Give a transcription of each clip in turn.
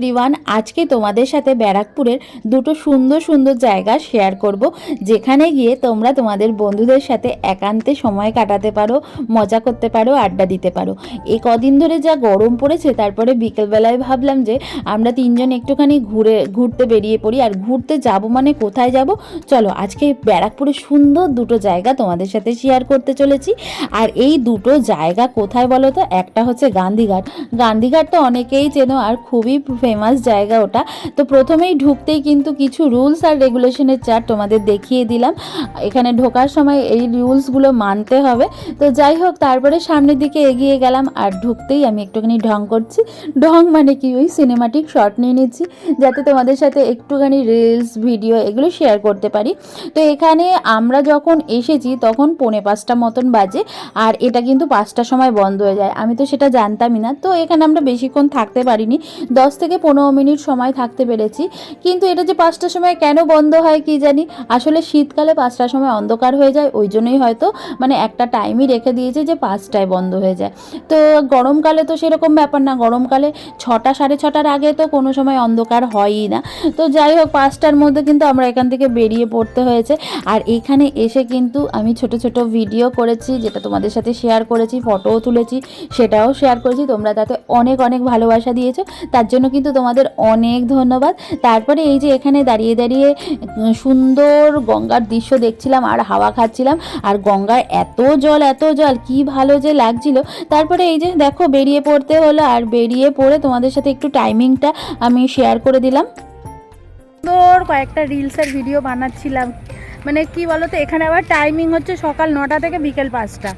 Everyone আজকে তোমাদের সাথে ব্যারাকপুরের দুটো সুন্দর সুন্দর জায়গা শেয়ার করব, যেখানে গিয়ে তোমরা তোমাদের বন্ধুদের সাথে একান্তে সময় কাটাতে পারো, মজা করতে পারো, আড্ডা দিতে পারো। এই কদিন ধরে যা গরম পড়েছে, তারপরে বিকেলবেলায় ভাবলাম যে আমরা তিনজন একটুখানি ঘুরে, ঘুরতে বেরিয়ে পড়ি। আর ঘুরতে যাব মানে কোথায় যাব? চলো, আজকে ব্যারাকপুরের সুন্দর দুটো জায়গা তোমাদের সাথে শেয়ার করতে চলেছি। আর এই দুটো জায়গা কোথায় বলো তো? একটা হচ্ছে গান্ধীঘাট। গান্ধীঘাট তো অনেকেই চেনো আর খুবই ফেমাস জায়গা ওটা। তো প্রথমেই ঢুকতেই কিন্তু কিছু রুলস আর রেগুলেশনের চার্ট তোমাদের দেখিয়ে দিলাম। এখানে ঢোকার সময় এই রুলসগুলো মানতে হবে। তো যাই হোক, তারপরে সামনের দিকে এগিয়ে গেলাম আর ঢুকতেই আমি একটুখানি ঢং করছি। ঢং মানে কি? ওই সিনেমাটিক শট নিয়ে নিচ্ছি, যাতে তোমাদের সাথে একটুখানি রিলস ভিডিও এগুলো শেয়ার করতে পারি। তো এখানে আমরা যখন এসেছি, তখন পৌনে পাঁচটা মতন বাজে আর এটা কিন্তু পাঁচটার সময় বন্ধ হয়ে যায়। আমি তো সেটা জানতামই না। তো এখানে আমরা বেশিক্ষণ থাকতে পারিনি। দশ থেকে পনেরো মিনিট সময় থাকতে পেরেছি। কিন্তু এটা যে পাঁচটার সময় কেন বন্ধ হয় কি জানি? আসলে শীতকালে পাঁচটার সময় অন্ধকার হয়ে যায়, ওই জন্যই হয়তো মানে একটা টাইমই রেখে দিয়েছে যে পাঁচটায় বন্ধ হয়ে যায়। তো গরমকালে তো সেরকম ব্যাপার না, গরমকালে ছটা, সাড়ে ছটার আগে তো কোনো সময় অন্ধকার হয়ই না। তো যাই হোক, পাঁচটার মধ্যে কিন্তু আমরা এখান থেকে বেরিয়ে পড়তে হয়েছে। আর এখানে এসে কিন্তু আমি ছোট ছোট ভিডিও করেছি, যেটা তোমাদের সাথে শেয়ার করেছি ফটোও তুলেছি, সেটাও শেয়ার করেছি। তোমরা তাতে অনেক অনেক ভালোবাসা দিয়েছ। তার জন্য কিন্তু তোমাদের অনেক ধন্যবাদ। তারপরে এই যে এখানে দাঁড়িয়ে দাঁড়িয়ে সুন্দর গঙ্গার দৃশ্য দেখছিলাম আর হাওয়া খাচ্ছিলাম। আর গঙ্গার এত জল এত জল, কি ভালো যে লাগছিল। তারপরে এই যে দেখো বেরিয়ে পড়তে হলো আর বেরিয়ে পড়ে তোমাদের সাথে একটু টাইমিংটা আমি শেয়ার করে দিলাম। সুন্দর কয়েকটা রিলসের ভিডিও বানাচ্ছিলাম। মানে কি তো এখানে আবার টাইমিং হচ্ছে সকাল নটা থেকে বিকেল পাঁচটা।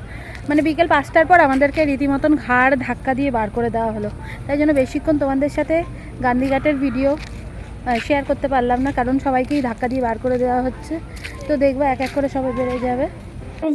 মানে বিকেল পাঁচটার পর আমাদেরকে রীতিমতন ঘাড় ধাক্কা দিয়ে বার করে দেওয়া হলো। তাই জন্য বেশিক্ষণ তোমাদের সাথে গান্ধীঘাটের ভিডিও শেয়ার করতে পারলাম না, কারণ সবাইকেই ধাক্কা দিয়ে বার করে দেওয়া হচ্ছে। তো দেখব এক এক করে সবাই বেড়ে যাবে।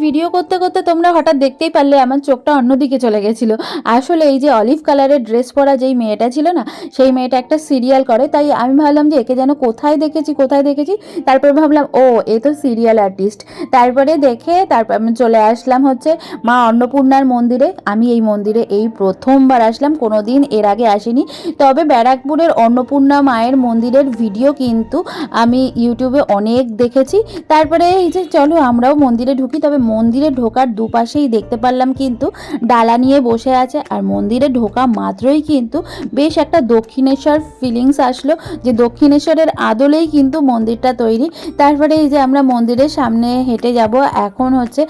ভিডিও করতে করতে তোমরা হঠাৎ দেখতেই পারলে আমার চোখটা অন্যদিকে চলে গেছিল। আসলে এই যে অলিভ কালারের ড্রেস পরা যেই মেয়েটা ছিল না, সেই মেয়েটা একটা সিরিয়াল করে, তাই আমি ভাবলাম যে একে যেন কোথায় দেখেছি কোথায় দেখেছি, তারপর ভাবলাম, ও, এ তো সিরিয়াল আর্টিস্ট তারপরে দেখে তারপর আমি চলে আসলাম হচ্ছে মা অন্নপূর্ণার মন্দিরে। আমি এই মন্দিরে এই প্রথমবার আসলাম কোনো দিন এর আগে আসিনি। তবে ব্যারাকপুরের অন্নপূর্ণা মায়ের মন্দিরের ভিডিও কিন্তু আমি ইউটিউবে অনেক দেখেছি। তারপরে এই যে চলো আমরাও মন্দিরে ঢুকি, তবে মন্দিরে ঢোকার দুপাশেই দেখতে পারলাম কিন্তু ডালা নিয়ে বসে আছে। আর মন্দিরে ঢোকা মাত্রই কিন্তু বেশ একটা দক্ষিণেশ্বর ফিলিংস আসলো যে দক্ষিণেশ্বরের আদলেই কিন্তু মন্দিরটা তৈরি। তারপরে এই যে আমরা মন্দিরের সামনে হেঁটে যাব, এখন হচ্ছে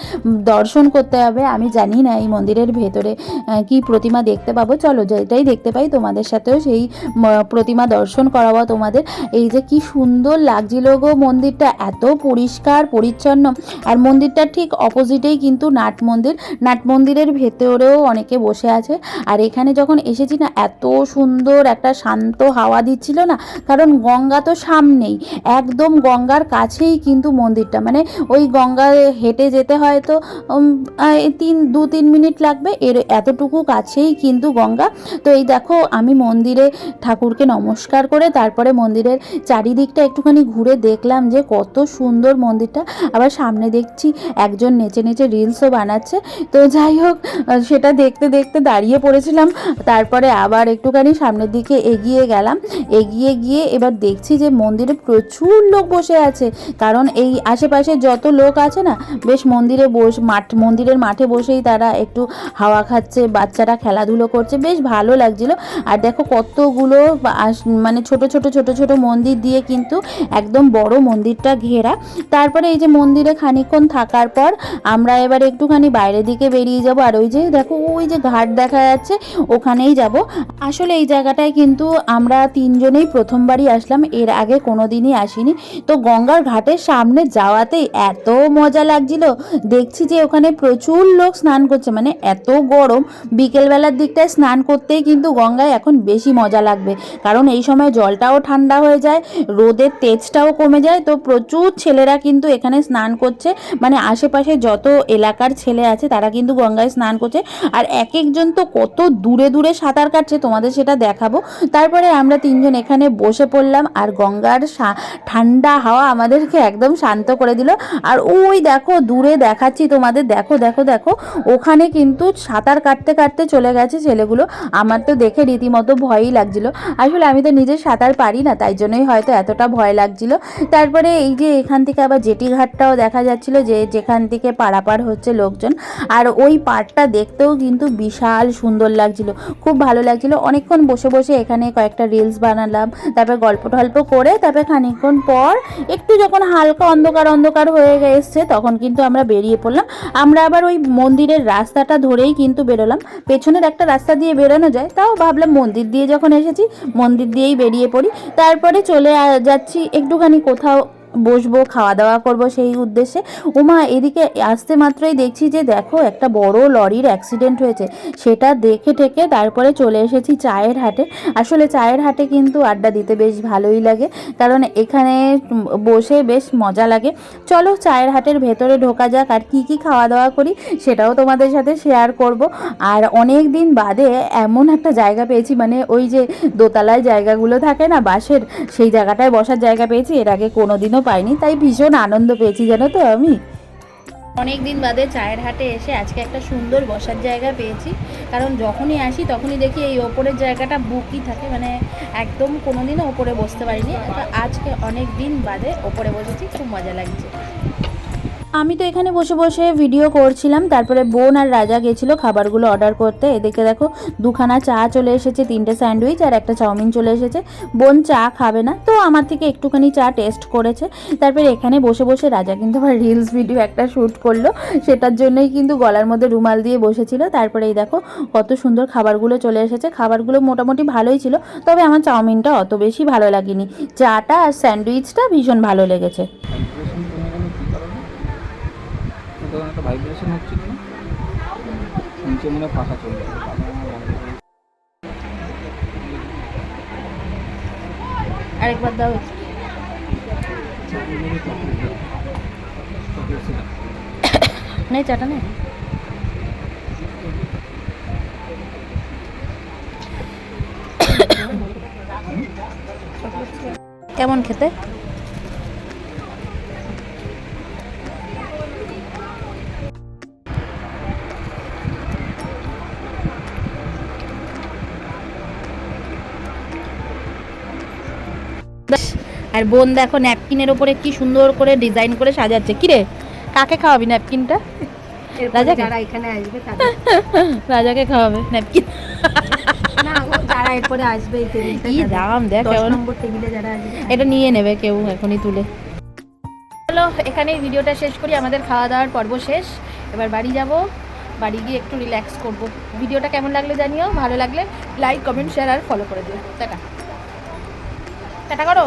দর্শন করতে হবে। আমি জানি না এই মন্দিরের ভেতরে কি প্রতিমা দেখতে পাবো। চলো যেটাই দেখতে পাই, তোমাদের সাথেও সেই প্রতিমা দর্শন করাবো তোমাদের। এই যে কি সুন্দর লাগছিল গো মন্দিরটা, এত পরিষ্কার, পরিচ্ছন্ন। আর মন্দিরটা ঠিক অপোজিটেই কিন্তু নাট মন্দির। নাট মন্দিরের ভেতরেও অনেকে বসে আছে। আর এখানে যখন এসেছি না এত সুন্দর একটা শান্ত হাওয়া দিচ্ছিল না কারণ গঙ্গা তো সামনেই। একদম গঙ্গার কাছেই কিন্তু মন্দিরটা। মানে ওই গঙ্গা হেঁটে যেতে হয় তো উম, আহ, এই তিন দু তিন মিনিট লাগবে। এর এতটুকু কাছেই কিন্তু গঙ্গা। তো এই দেখো আমি মন্দিরে ঠাকুরকে নমস্কার করে তারপরে মন্দিরের চারিদিকটা একটুখানি ঘুরে দেখলাম যে কত সুন্দর মন্দিরটা। আবার সামনে দেখছি একজন নেচে নেচে রিলসও বানাচ্ছে। তো যাই হোক সেটা দেখতে দেখতে দাঁড়িয়ে পড়েছিলাম। তারপরে আবার একটুখানি সামনের দিকে এগিয়ে গেলাম। এগিয়ে গিয়ে এবার দেখছি যে মন্দিরে প্রচুর লোক বসে আছে। কারণ এই আশেপাশে যত লোক আছে না, বেশ মন্দিরে বস, মাঠ, মন্দিরের মাঠে বসেই তারা একটু হাওয়া খাচ্ছে, বাচ্চারা খেলাধুলো করছে। বেশ ভালো লাগছিল। আর দেখো কতগুলো মানে ছোট ছোট ছোট ছোট মন্দির দিয়ে কিন্তু একদম বড় মন্দিরটা ঘেরা। তারপরে এই যে মন্দিরে খানিকক্ষণ থাকার পর আমরা এবার একটুখানি বাইরের দিকে বেরিয়ে যাব। আর ওই যে দেখো, ওই যে ঘাট দেখা যাচ্ছে, ওখানেই যাব। আসলে এই জায়গাটায় কিন্তু আমরা তিনজনেই প্রথমবারই আসলাম, এর আগে কোনো দিনই আসিনি। তো গঙ্গার ঘাটের সামনে যাওয়াতেই এত মজা লাগছিল। দেখছি যে ওখানে প্রচুর লোক স্নান করছে মানে এত গরম। বিকেলবেলার দিকটায় স্নান করতেই কিন্তু গঙ্গায় এখন বেশি মজা লাগবে। কারণ এই সময় জলটাও ঠান্ডা হয়ে যায়, রোদের তেজটাও কমে যায়। তো প্রচুর ছেলেরা কিন্তু এখানে স্নান করছে। মানে আশেপাশে আশেপাশে যত এলাকার ছেলে আছে, তারা কিন্তু গঙ্গায় স্নান করছে। আর এক একজন তো কত দূরে দূরে সাঁতার কাটছে, তোমাদের সেটা দেখাবো। তারপরে আমরা তিনজন এখানে বসে পড়লাম, আর গঙ্গার ঠান্ডা হাওয়া আমাদেরকে একদম শান্ত করে দিল। আর ওই দেখো, দূরে দেখাচ্ছি তোমাদের, দেখো দেখো দেখো, ওখানে কিন্তু সাঁতার কাটতে কাটতে চলে গেছে ছেলেগুলো। আমার তো দেখে রীতিমতো ভয়ই লাগছিল। আসলে আমি তো নিজে সাঁতার পারি না, তাই জন্যই হয়তো এতটা ভয় লাগছিল। তারপরে এই যে এখান থেকে আবার জেটি ঘাটটাও দেখা যাচ্ছিল, যে যেখান থেকে পারাপার হচ্ছে লোকজন। আর ওই পাড়টা দেখতেও কিন্তু বিশাল সুন্দর লাগছিল। খুব ভালো লাগছিল। অনেকক্ষণ বসে বসে এখানে কয়েকটা রিলস বানালাম, তারপর গল্প টল্প করে তারপর খানিকক্ষণ পর একটু যখন হালকা অন্ধকার অন্ধকার হয়ে এসছে তখন কিন্তু আমরা বেরিয়ে পড়লাম। আমরা আবার ওই মন্দিরের রাস্তাটা ধরেই কিন্তু বেরোলাম। পেছনের একটা রাস্তা দিয়ে বেরোনো যায়, তাও ভাবলাম মন্দির দিয়ে যখন এসেছি, মন্দির দিয়েই বেরিয়ে পড়ি। তারপরে চলে যাচ্ছি একটুখানি কোথাও বসবো খাওয়া দাওয়া করব সেই উদ্দেশ্যে। উমা, এদিকে আসতে মাত্রই দেখছি যে দেখো একটা বড় লরির অ্যাক্সিডেন্ট হয়েছে। সেটা দেখে ঠেকে তারপরে চলে এসেছি চায়ের হাটে। আসলে চায়ের হাটে কিন্তু আড্ডা দিতে বেশ ভালোই লাগে। কারণ এখানে বসে বেশ মজা লাগে। চলো চায়ের হাটের ভেতরে ঢোকা যাক আর কী কী খাওয়া দাওয়া করি, সেটাও তোমাদের সাথে শেয়ার করব। আর অনেক দিন বাদে এমন একটা জায়গা পেয়েছি মানে ওই যে দোতলায় জায়গাগুলো থাকে না বাসের সেই জায়গাটায় বসার জায়গা পেয়েছি। এর আগে কোনোদিনও পাইনি, তাই ভীষণ আনন্দ পেয়েছি, জানো তো আমি। অনেক দিন বাদে চায়ের হাটে এসে আজকে একটা সুন্দর বসার জায়গা পেয়েছি। কারণ যখনই আসি, তখনই দেখি এই ওপরের জায়গাটা বুকই থাকে মানে একদম কোনোদিনও ওপরে বসতে পারিনি। আজকে অনেক দিন বাদে ওপরে বসেছি, খুব মজা লাগছে। আমি তো এখানে বসে বসে ভিডিও করছিলাম, তারপরে বোন আর রাজা গেছিল খাবারগুলো অর্ডার করতে। এদিকে দেখো, দুখানা চা চলে এসেছে, তিনটে স্যান্ডউইচ আর একটা চাউমিন চলে এসেছে। বোন চা খাবে না, তো আমার থেকে একটুখানি চা টেস্ট করেছে। তারপরে এখানে বসে বসে রাজা কিন্তু আবার রিলস ভিডিও একটা শ্যুট করল। সেটার জন্যই কিন্তু গলার মধ্যে রুমাল দিয়ে বসেছিল। তারপরে এই দেখো, কত সুন্দর খাবারগুলো চলে এসেছে। খাবারগুলো মোটামুটি ভালোই ছিল, তবে আমার চাউমিনটা অত বেশি ভালো লাগেনি। চাটা আর স্যান্ডউইচটা ভীষণ ভালো লেগেছে। ভাইব্রেশন হচ্ছিল না নিচে মনে পাখা গেছে। আরেকবার দাও নেই চাটা নেই কেমন খেতে আর বোন দেখো ন্যাপকিনের ওপরে কি সুন্দর করে ডিজাইন করে সাজাচ্ছে। কি রে? কাকে খাওয়াবি ন্যাপকিনটা? রাজাকে? এখানে আসবে রাজাকে খাওয়াবে ন্যাপকিন। যারা এরপরে আসবে কি দাম দেখ নম্বর টেবিলে যারা আসবে এটা নিয়ে নেবে কেউ এখনই তুলে। চলো এখানেই ভিডিওটা শেষ করি। আমাদের খাওয়া দাওয়ার পর্ব শেষ। এবার বাড়ি যাব। বাড়ি গিয়ে একটু রিল্যাক্স করব। ভিডিওটা কেমন লাগল জানিও। ভালো লাগলে লাইক কমেন্ট শেয়ার আর ফলো করে দিও। টাটা। টাটা করো।